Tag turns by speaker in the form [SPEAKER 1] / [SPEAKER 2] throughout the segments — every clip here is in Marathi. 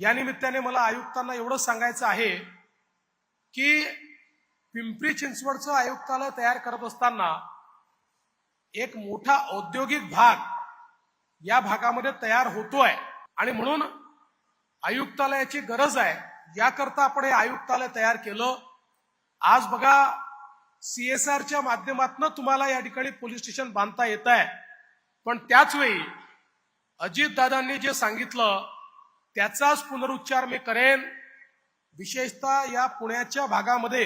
[SPEAKER 1] या निमित्ताने मला आयुक्तांना एवढंच सांगायचं आहे की पिंपरी चिंचवडचं आयुक्तालय तयार करत असताना एक मोठा औद्योगिक भाग या भागामध्ये तयार होतोय. आणि म्हणून आयुक्तालयाची गरज आहे. याकरता आपण हे आयुक्तालय तयार केलं. आज बघा सीएसआरच्या माध्यमातून तुम्हाला या ठिकाणी पोलीस स्टेशन बांधता येत आहे पण त्याच वेळी अजितदादांनी जे सांगितलं त्याचाच पुनरुच्चार मी करेन. विशेषतः या पुण्याच्या भागामध्ये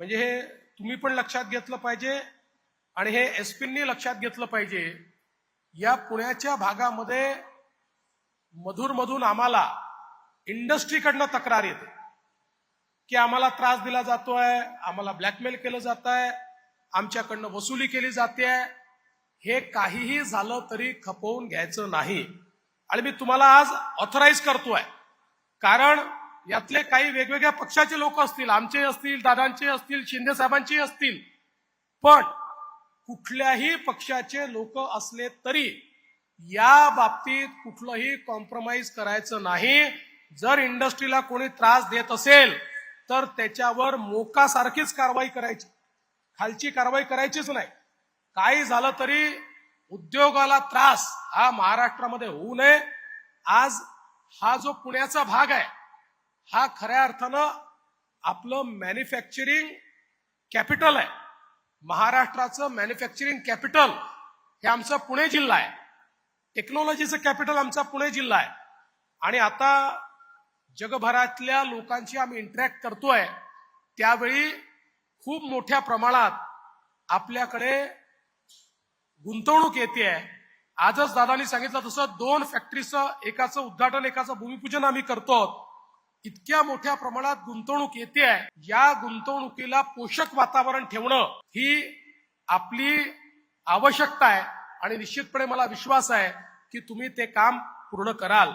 [SPEAKER 1] म्हणजे हे तुम्ही पण लक्षात घेतलं पाहिजे आणि हे एसपींनी लक्षात घेतलं पाहिजे या पुण्याच्या भागामध्ये मधून मधून आम्हाला इंडस्ट्रीकडनं तक्रार येते. की आम्हाला त्रास दिला जातोय आम्हाला ब्लॅकमेल केलं जात आहे आमच्याकडनं वसुली केली जाते हे काहीही झालं तरी खपवून घ्यायचं नाही. आणि मी तुम्हाला आज ऑथराईज करतोय. कारण यातले काही वेगवेगळ्या पक्षाचे लोक असतील आमचे असतील दादांचे असतील शिंदे साहेबांचे असतील. पण कुठल्याही पक्षाचे लोक असले तरी या बाबतीत कुठलंही कॉम्प्रोमाइज करायचं नाही. जर इंडस्ट्रीला कोणी त्रास देत असेल तर त्याच्यावर मोकासारखीच कारवाई करायची. खालची कारवाई करायचीच नाही. काही झालं तरी उद्योगाला त्रास हा महाराष्ट्रामध्ये होऊ नये. आज हा जो पुण्याचा भाग आहे हा खऱ्या अर्थानं आपलं मॅन्युफॅक्चरिंग कॅपिटल आहे. महाराष्ट्राचं मॅन्युफॅक्चरिंग कॅपिटल हे आमचा पुणे जिल्हा आहे. टेक्नॉलॉजीचं कॅपिटल आमचा पुणे जिल्हा आहे. आणि आता जगभरातल्या लोकांशी आम्ही इंटरॅक्ट करतोय त्यावेळी खूप मोठ्या प्रमाणात आपल्याकडे गुंतवणूक येते आजच दादानी सांगितलं तसं दोन फॅक्टरीचं एकाचं उद्घाटन एकाचं भूमिपूजन आम्ही करतो इतक्या मोठ्या प्रमाणात गुंतवणूक येते या गुंतवणुकीला पोषक वातावरण ठेवणं ही आपली आवश्यकता आहे. आणि निश्चितपणे मला विश्वास आहे की तुम्ही ते काम पूर्ण कराल.